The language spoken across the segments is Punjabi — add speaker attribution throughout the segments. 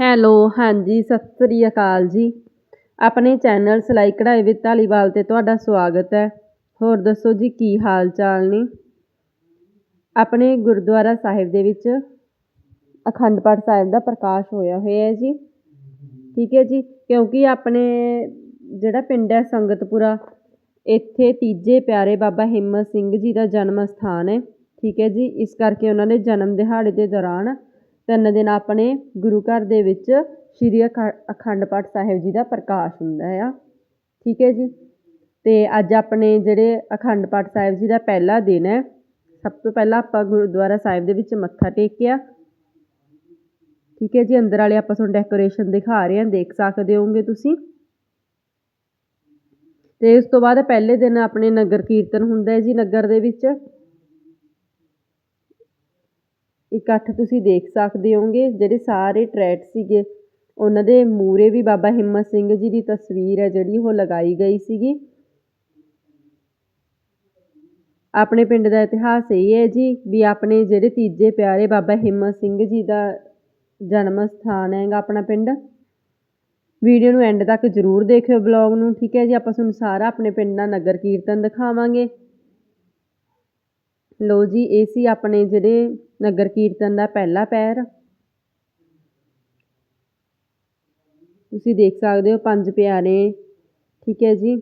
Speaker 1: ਹੈਲੋ, ਹਾਂਜੀ, ਸਤਿ ਸ੍ਰੀ ਅਕਾਲ ਜੀ। ਆਪਣੇ ਚੈਨਲ ਸਿਲਾਈ ਕਢਾਈ ਵਿਦ ਧਾਲੀਵਾਲ 'ਤੇ ਤੁਹਾਡਾ ਸਵਾਗਤ ਹੈ। ਹੋਰ ਦੱਸੋ ਜੀ, ਕੀ ਹਾਲ ਚਾਲ ਨੇ? ਆਪਣੇ ਗੁਰਦੁਆਰਾ ਸਾਹਿਬ ਦੇ ਵਿੱਚ ਅਖੰਡ ਪਾਠ ਸਾਹਿਬ ਦਾ ਪ੍ਰਕਾਸ਼ ਹੋਇਆ ਹੋਇਆ ਹੈ ਜੀ। ਠੀਕ ਹੈ ਜੀ, ਕਿਉਂਕਿ ਆਪਣੇ ਜਿਹੜਾ ਪਿੰਡ ਹੈ ਸੰਗਤਪੁਰਾ, ਇੱਥੇ ਤੀਜੇ ਪਿਆਰੇ ਬਾਬਾ ਹਿੰਮਤ ਸਿੰਘ ਜੀ ਦਾ ਜਨਮ ਸਥਾਨ ਹੈ। ਠੀਕ ਹੈ ਜੀ, ਇਸ ਕਰਕੇ ਉਹਨਾਂ ਦੇ ਜਨਮ ਦਿਹਾੜੇ ਦੇ ਦੌਰਾਨ ਤਿੰਨ ਦਿਨ ਆਪਣੇ ਗੁਰੂ ਘਰ ਦੇ ਵਿੱਚ ਸ਼੍ਰੀ ਅਖ, ਅਖੰਡ ਪਾਠ ਸਾਹਿਬ ਜੀ ਦਾ ਪ੍ਰਕਾਸ਼ ਹੁੰਦਾ ਆ। ਠੀਕ ਹੈ ਜੀ? ਅਤੇ ਅੱਜ ਆਪਣੇ ਜਿਹੜੇ ਅਖੰਡ ਪਾਠ ਸਾਹਿਬ ਜੀ ਦਾ ਪਹਿਲਾ ਦਿਨ ਹੈ, ਸਭ ਤੋਂ ਪਹਿਲਾਂ ਆਪਾਂ ਗੁਰਦੁਆਰਾ ਸਾਹਿਬ ਦੇ ਵਿੱਚ ਮੱਥਾ ਟੇਕਿਆ। ਠੀਕ ਹੈ ਜੀ? ਅੰਦਰ ਵਾਲੇ ਆਪਾਂ ਤੁਹਾਨੂੰ ਡੈਕੋਰੇਸ਼ਨ ਦਿਖਾ ਰਹੇ ਹਾਂ, ਦੇਖ ਸਕਦੇ ਹੋਗੇ ਤੁਸੀਂ। ਅਤੇ ਉਸ ਤੋਂ ਬਾਅਦ ਪਹਿਲੇ ਦਿਨ ਆਪਣੇ ਨਗਰ ਕੀਰਤਨ ਹੁੰਦਾ ਹੈ ਜੀ, ਨਗਰ ਦੇ ਵਿੱਚ। ਇਕੱਠ ਤੁਸੀਂ ਦੇਖ ਸਕਦੇ ਹੋਗੇ ਜਿਹੜੇ ਸਾਰੇ ਟਰੈਟ ਸੀਗੇ, ਉਹਨਾਂ ਦੇ ਮੂਰੇ ਵੀ ਬਾਬਾ ਹਿੰਮਤ ਸਿੰਘ ਜੀ ਦੀ ਤਸਵੀਰ ਹੈ ਜਿਹੜੀ ਉਹ ਲਗਾਈ ਗਈ ਸੀਗੀ। ਆਪਣੇ ਪਿੰਡ ਦਾ ਇਤਿਹਾਸ ਇਹ ਹੈ ਜੀ ਵੀ ਆਪਣੇ ਜਿਹੜੇ ਤੀਜੇ ਪਿਆਰੇ ਬਾਬਾ ਹਿੰਮਤ ਸਿੰਘ ਜੀ ਦਾ ਜਨਮ ਸਥਾਨ ਹੈਗਾ ਆਪਣਾ ਪਿੰਡ। ਵੀਡੀਓ ਨੂੰ ਐਂਡ ਤੱਕ ਜ਼ਰੂਰ ਦੇਖਿਓ ਬਲੌਗ ਨੂੰ, ਠੀਕ ਹੈ ਜੀ? ਆਪਾਂ ਤੁਹਾਨੂੰ ਸਾਰਾ ਆਪਣੇ ਪਿੰਡ ਦਾ ਨਗਰ ਕੀਰਤਨ ਦਿਖਾਵਾਂਗੇ। ਲੋ ਜੀ, ਇਹ ਸੀ ਆਪਣੇ ਜਿਹੜੇ ਨਗਰ ਕੀਰਤਨ ਦਾ ਪਹਿਲਾ ਪੈਰ। ਤੁਸੀਂ ਦੇਖ ਸਕਦੇ ਹੋ, ਪੰਜ ਪਿਆਰੇ। ਠੀਕ ਹੈ ਜੀ।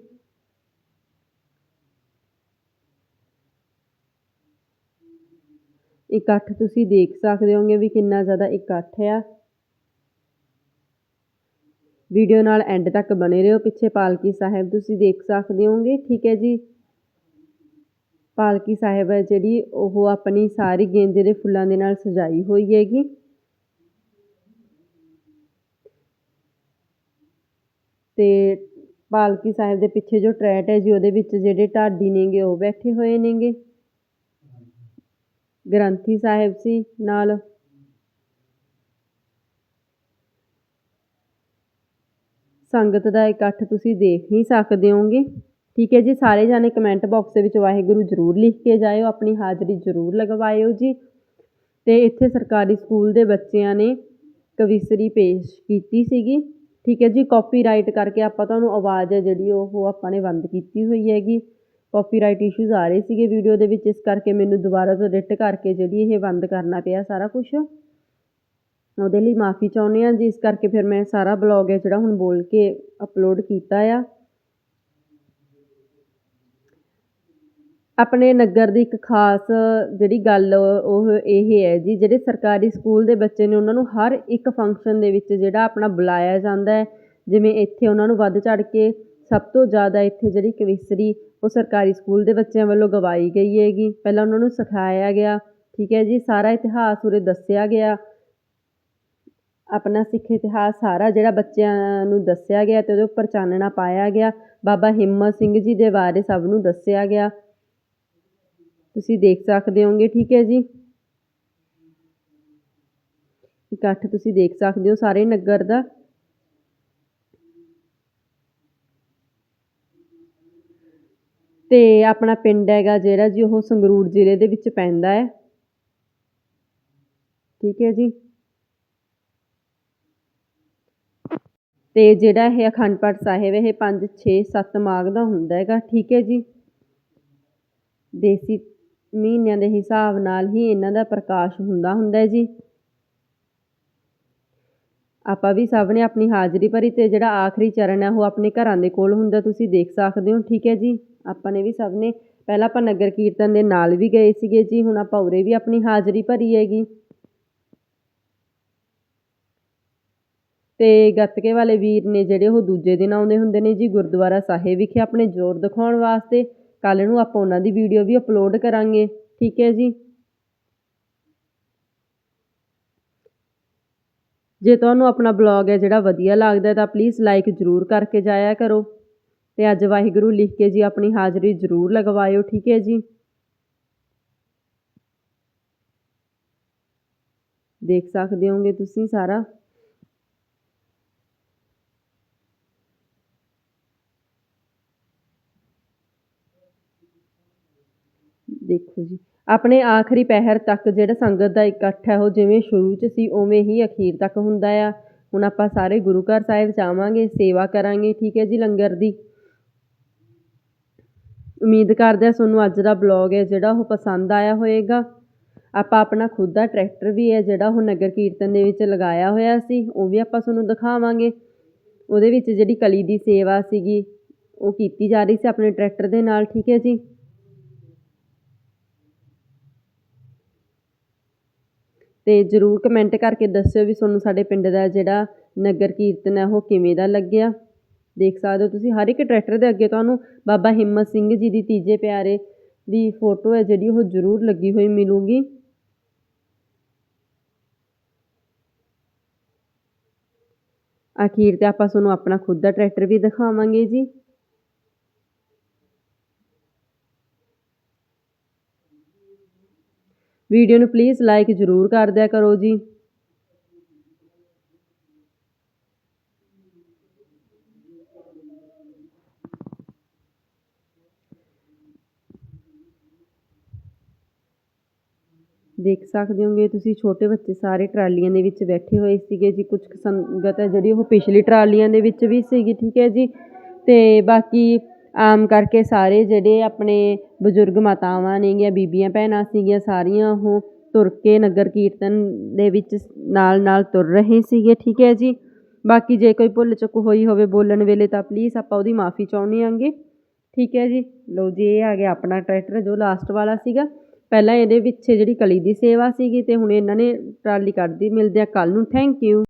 Speaker 1: ਇਕੱਠ ਤੁਸੀਂ ਦੇਖ ਸਕਦੇ ਹੋਗੇ ਵੀ ਕਿੰਨਾ ਜ਼ਿਆਦਾ ਇਕੱਠ ਆ। ਵੀਡੀਓ ਨਾਲ ਐਂਡ ਤੱਕ ਬਣੇ ਰਹੋ, ਪਿੱਛੇ ਪਾਲਕੀ ਸਾਹਿਬ ਤੁਸੀਂ ਦੇਖ ਸਕਦੇ ਹੋਗੇ। ਠੀਕ ਹੈ ਜੀ। ਪਾਲਕੀ ਸਾਹਿਬ ਹੈ ਜਿਹੜੀ ਉਹ ਆਪਣੀ ਸਾਰੀ ਗੇਂਦੇ ਦੇ ਫੁੱਲਾਂ ਦੇ ਨਾਲ ਸਜਾਈ ਹੋਈ ਹੈਗੀ। ਤੇ ਪਾਲਕੀ ਸਾਹਿਬ ਦੇ ਪਿੱਛੇ ਜੋ ਟਰੈਟ ਹੈ ਜੀ, ਉਹਦੇ ਵਿੱਚ ਜਿਹੜੇ ਢਾਡੀ ਨੇਗੇ, ਉਹ ਬੈਠੇ ਹੋਏ ਨੇਗੇ। ਗ੍ਰੰਥੀ ਸਾਹਿਬ ਸੀ ਨਾਲ। ਸੰਗਤ ਦਾ ਇਕੱਠ ਤੁਸੀਂ ਦੇਖ ਹੀ ਸਕਦੇ ਹੋਗੇ। ਠੀਕ ਹੈ ਜੀ, ਸਾਰੇ ਜਾਣੇ ਕਮੈਂਟ ਬਾਕਸ ਦੇ ਵਿੱਚ ਵਾਹਿਗੁਰੂ ਜ਼ਰੂਰ ਲਿਖ ਕੇ ਜਾਇਓ, ਆਪਣੀ ਹਾਜ਼ਰੀ ਜ਼ਰੂਰ ਲਗਵਾਇਓ ਜੀ। ਤੇ ਇੱਥੇ ਸਰਕਾਰੀ ਸਕੂਲ ਦੇ ਬੱਚਿਆਂ ਨੇ ਕਵਿਸਰੀ ਪੇਸ਼ ਕੀਤੀ ਸੀਗੀ। ਠੀਕ ਹੈ ਜੀ ਕਾਪੀਰਾਈਟ ਕਰਕੇ ਆਪਾਂ ਤੁਹਾਨੂੰ ਆਵਾਜ਼ ਹੈ ਜਿਹੜੀ ਉਹ ਆਪਾਂ ਨੇ ਬੰਦ ਕੀਤੀ ਹੋਈ ਹੈਗੀ। ਕਾਪੀਰਾਈਟ ਇਸ਼ੂਜ਼ ਆ ਰਹੇ ਸੀਗੇ ਵੀਡੀਓ ਦੇ ਵਿੱਚ, ਇਸ ਕਰਕੇ ਮੈਨੂੰ ਦੁਬਾਰਾ ਤੋਂ ਐਡਿਟ ਕਰਕੇ ਜਿਹੜੀ ਇਹ ਬੰਦ ਕਰਨਾ ਪਿਆ ਸਾਰਾ ਕੁਝ ਉਹਦੇ ਲਈ ਮਾਫੀ ਚਾਹੁੰਦੇ ਹਾਂ ਜੀ, ਇਸ ਕਰਕੇ ਫਿਰ ਮੈਂ ਸਾਰਾ ਬਲੌਗ ਹੈ ਜਿਹੜਾ ਹੁਣ ਬੋਲ ਕੇ ਅਪਲੋਡ ਕੀਤਾ ਆ। ਆਪਣੇ ਨਗਰ ਦੀ ਇੱਕ ਖਾਸ ਜਿਹੜੀ ਗੱਲ, ਉਹ ਇਹ ਹੈ ਜੀ, ਜਿਹੜੇ ਸਰਕਾਰੀ ਸਕੂਲ ਦੇ ਬੱਚੇ ਨੇ, ਉਹਨਾਂ ਨੂੰ ਹਰ ਇੱਕ ਫੰਕਸ਼ਨ ਦੇ ਵਿੱਚ ਜਿਹੜਾ ਆਪਣਾ ਬੁਲਾਇਆ ਜਾਂਦਾ ਹੈ, ਜਿਵੇਂ ਇੱਥੇ ਉਹਨਾਂ ਨੂੰ ਵੱਧ ਚੜ੍ਹ ਕੇ ਸਭ ਤੋਂ ਜ਼ਿਆਦਾ ਇੱਥੇ ਜਿਹੜੀ ਕਵਿਸਰੀ ਉਹ ਸਰਕਾਰੀ ਸਕੂਲ ਦੇ ਬੱਚਿਆਂ ਵੱਲੋਂ ਗਵਾਈ ਗਈ ਹੈਗੀ। ਪਹਿਲਾਂ ਉਹਨਾਂ ਨੂੰ ਸਿਖਾਇਆ ਗਿਆ, ਠੀਕ ਹੈ ਜੀ, ਸਾਰਾ ਇਤਿਹਾਸ ਉਰੇ ਦੱਸਿਆ ਗਿਆ। ਆਪਣਾ ਸਿੱਖ ਇਤਿਹਾਸ ਸਾਰਾ ਜਿਹੜਾ ਬੱਚਿਆਂ ਨੂੰ ਦੱਸਿਆ ਗਿਆ ਅਤੇ ਉਹਦੇ ਉੱਪਰ ਚਾਨਣਾ ਪਾਇਆ ਗਿਆ। ਬਾਬਾ ਹਿੰਮਤ ਸਿੰਘ ਜੀ ਦੇ ਬਾਰੇ ਸਭ ਨੂੰ ਦੱਸਿਆ ਗਿਆ। ਤੁਸੀਂ ਦੇਖ ਸਕਦੇ ਹੋਗੇ, ਠੀਕ ਹੈ ਜੀ? ਇਕੱਠ ਤੁਸੀਂ ਦੇਖ ਸਕਦੇ ਹੋ ਸਾਰੇ ਨਗਰ ਦਾ। ਤੇ ਆਪਣਾ ਪਿੰਡ ਹੈਗਾ ਜਿਹੜਾ ਜੀ, ਉਹ ਸੰਗਰੂਰ ਜ਼ਿਲ੍ਹੇ ਦੇ ਵਿੱਚ ਪੈਂਦਾ ਹੈ। ਠੀਕ ਹੈ ਜੀ? ਤੇ ਜਿਹੜਾ ਇਹ ਅਖੰਡ ਪਾਠ ਸਾਹਿਬ, ਇਹ 5 6 7 ਮਾਘ ਦਾ ਹੁੰਦਾ ਹੈਗਾ, ਠੀਕ ਹੈ ਜੀ? ਦੇਸੀ ਮਹੀਨਿਆਂ ਦੇ ਹਿਸਾਬ ਨਾਲ ਹੀ ਇਹਨਾਂ ਦਾ ਪ੍ਰਕਾਸ਼ ਹੁੰਦਾ ਹੁੰਦਾ ਜੀ। ਆਪਾਂ ਵੀ ਸਭ ਨੇ ਆਪਣੀ ਹਾਜ਼ਰੀ ਭਰੀ ਤੇ ਜਿਹੜਾ ਆਖਰੀ ਚਰਨ ਹੈ ਉਹ ਆਪਣੇ ਘਰਾਂ ਦੇ ਕੋਲ ਹੁੰਦਾ, ਤੁਸੀਂ ਦੇਖ ਸਕਦੇ ਹੋ, ਠੀਕ ਹੈ ਜੀ। ਆਪਾਂ ਨੇ ਵੀ ਸਭ ਨੇ ਪਹਿਲਾਂ ਆਪਾਂ ਨਗਰ ਕੀਰਤਨ ਦੇ ਨਾਲ ਵੀ ਗਏ ਸੀਗੇ ਜੀ, ਹੁਣ ਆਪਾਂ ਉਰੇ ਵੀ ਆਪਣੀ ਹਾਜ਼ਰੀ ਭਰੀ ਹੈਗੀ। ਤੇ ਗੱਤਕੇ ਵਾਲੇ ਵੀਰ ਨੇ ਜਿਹੜੇ ਉਹ ਦੂਜੇ ਦਿਨ ਆਉਂਦੇ ਹੁੰਦੇ ਨੇ ਜੀ ਗੁਰਦੁਆਰਾ ਸਾਹਿਬ ਵਿਖੇ ਆਪਣੇ ਜ਼ੋਰ ਦਿਖਾਉਣ ਵਾਸਤੇ ਕੱਲ੍ਹ ਨੂੰ ਆਪਾਂ ਉਹਨਾਂ ਦੀ ਵੀਡੀਓ ਵੀ ਅਪਲੋਡ ਕਰਾਂਗੇ। ਠੀਕ ਹੈ ਜੀ? ਜੇ ਤੁਹਾਨੂੰ ਆਪਣਾ ਬਲੌਗ ਹੈ ਜਿਹੜਾ ਵਧੀਆ ਲੱਗਦਾ ਤਾਂ ਪਲੀਜ਼ ਲਾਈਕ ਜ਼ਰੂਰ ਕਰਕੇ ਜਾਇਆ ਕਰੋ। ਤੇ ਅੱਜ ਵਾਹਿਗੁਰੂ ਲਿਖ ਕੇ ਜੀ ਆਪਣੀ ਹਾਜ਼ਰੀ ਜ਼ਰੂਰ ਲਗਵਾਇਓ, ਠੀਕ ਹੈ ਜੀ? ਦੇਖ ਸਕਦੇ ਹੋਗੇ ਤੁਸੀਂ ਸਾਰਾ? ਦੇਖੋ ਜੀ। ਆਪਣੇ ਆਖਰੀ ਪਹਿਰ ਤੱਕ ਜਿਹੜਾ ਸੰਗਤ ਦਾ ਇਕੱਠ ਹੈ, ਉਹ ਜਿਵੇਂ ਸ਼ੁਰੂ 'ਚ ਸੀ, ਉਵੇਂ ਹੀ ਅਖੀਰ ਤੱਕ ਹੁੰਦਾ ਆ। ਹੁਣ ਆਪਾਂ ਸਾਰੇ ਗੁਰੂ ਘਰ ਸਾਹਿਬ ਜਾਵਾਂਗੇ, ਸੇਵਾ ਕਰਾਂਗੇ, ਠੀਕ ਹੈ ਜੀ ਲੰਗਰ ਦੀ। ਉਮੀਦ ਕਰਦੇ ਹਾਂ ਤੁਹਾਨੂੰ ਅੱਜ ਦਾ ਬਲੌਗ ਹੈ, ਜਿਹੜਾ ਉਹ ਪਸੰਦ ਆਇਆ ਹੋਵੇਗਾ ਆਪਾਂ ਆਪਣਾ ਖੁਦ ਦਾ ਟਰੈਕਟਰ ਵੀ ਹੈ, ਜਿਹੜਾ ਉਹ ਨਗਰ ਕੀਰਤਨ ਦੇ ਵਿੱਚ ਲਗਾਇਆ ਹੋਇਆ ਸੀ, ਉਹ ਵੀ ਆਪਾਂ ਤੁਹਾਨੂੰ ਦਿਖਾਵਾਂਗੇ। ਉਹਦੇ ਵਿੱਚ ਜਿਹੜੀ ਕਲੀ ਦੀ ਸੇਵਾ ਸੀਗੀ, ਉਹ ਕੀਤੀ ਜਾ ਰਹੀ ਸੀ ਆਪਣੇ ਟਰੈਕਟਰ ਦੇ ਨਾਲ, ਠੀਕ ਹੈ ਜੀ। ਅਤੇ ਜਰੂਰ ਕਮੈਂਟ ਕਰਕੇ ਦੱਸਿਓ ਵੀ ਤੁਹਾਨੂੰ ਸਾਡੇ ਪਿੰਡ ਦਾ ਜਿਹੜਾ ਨਗਰ ਕੀਰਤਨ ਹੈ, ਉਹ ਕਿਵੇਂ ਦਾ ਲੱਗਿਆ। ਦੇਖ ਸਕਦੇ ਹੋ ਤੁਸੀਂ, ਹਰ ਇੱਕ ਟਰੈਕਟਰ ਦੇ ਅੱਗੇ ਤੁਹਾਨੂੰ ਬਾਬਾ ਹਿੰਮਤ ਸਿੰਘ ਜੀ ਦੀ ਤੀਜੇ ਪਿਆਰੇ ਦੀ ਫੋਟੋ ਹੈ, ਜਿਹੜੀ ਉਹ ਜ਼ਰੂਰ ਲੱਗੀ ਹੋਈ ਮਿਲੂਗੀ। ਅਖੀਰ ਤੇ ਆਪਾਂ ਤੁਹਾਨੂੰ ਆਪਣਾ ਖੁਦ ਦਾ ਟਰੈਕਟਰ ਵੀ ਦਿਖਾਵਾਂਗੇ ਜੀ। ਵੀਡੀਓ ਨੂੰ ਪਲੀਜ਼ ਲਾਈਕ ਜ਼ਰੂਰ ਕਰ ਦਿਆ ਕਰੋ ਜੀ। ਦੇਖ ਸਕਦੇ ਹੋਗੇ ਤੁਸੀਂ ਛੋਟੇ ਬੱਚੇ ਸਾਰੇ ਟਰਾਲੀਆਂ ਦੇ ਵਿੱਚ ਬੈਠੇ ਹੋਏ ਸੀਗੇ ਜੀ ਕੁਝ ਸੰਗਤ ਹੈ ਜਿਹੜੀ ਉਹ ਪਿਛਲੀ ਟਰਾਲੀਆਂ ਦੇ ਵਿੱਚ ਵੀ ਸੀਗੀ, ਠੀਕ ਹੈ ਜੀ। ਤੇ ਬਾਕੀ ਆਮ ਕਰਕੇ ਸਾਰੇ ਜਿਹੜੇ ਆਪਣੇ ਬਜ਼ੁਰਗ ਮਾਤਾਵਾਂ ਨੇਗੀਆਂ, ਬੀਬੀਆਂ, ਭੈਣਾਂ ਸੀਗੀਆਂ, ਸਾਰੀਆਂ ਉਹ ਤੁਰ ਕੇ ਨਗਰ ਕੀਰਤਨ ਦੇ ਵਿੱਚ ਨਾਲ ਨਾਲ ਤੁਰ ਰਹੇ ਸੀਗੇ, ਠੀਕ ਹੈ ਜੀ? ਬਾਕੀ ਜੇ ਕੋਈ ਭੁੱਲ ਚੁੱਕ ਹੋਈ ਹੋਵੇ ਬੋਲਣ ਵੇਲੇ ਤਾਂ ਪਲੀਜ਼ ਆਪਾਂ ਉਹਦੀ ਮਾਫੀ ਚਾਹੁੰਦੇ ਆਂਗੇ ਠੀਕ ਹੈ ਜੀ? ਲਓ ਜੀ, ਇਹ ਆ ਗਿਆ ਆਪਣਾ ਟਰੈਕਟਰ ਜੋ ਲਾਸਟ ਵਾਲਾ ਸੀਗਾ। ਪਹਿਲਾਂ ਇਹਦੇ ਵਿੱਚ ਜਿਹੜੀ ਕਲੀ ਦੀ ਸੇਵਾ ਸੀਗੀ ਤੇ ਹੁਣ ਇਹਨਾਂ ਨੇ ਟਰਾਲੀ ਕੱਢਦੀ ਮਿਲਦੇ ਆ ਕੱਲ ਨੂੰ ਥੈਂਕ ਯੂ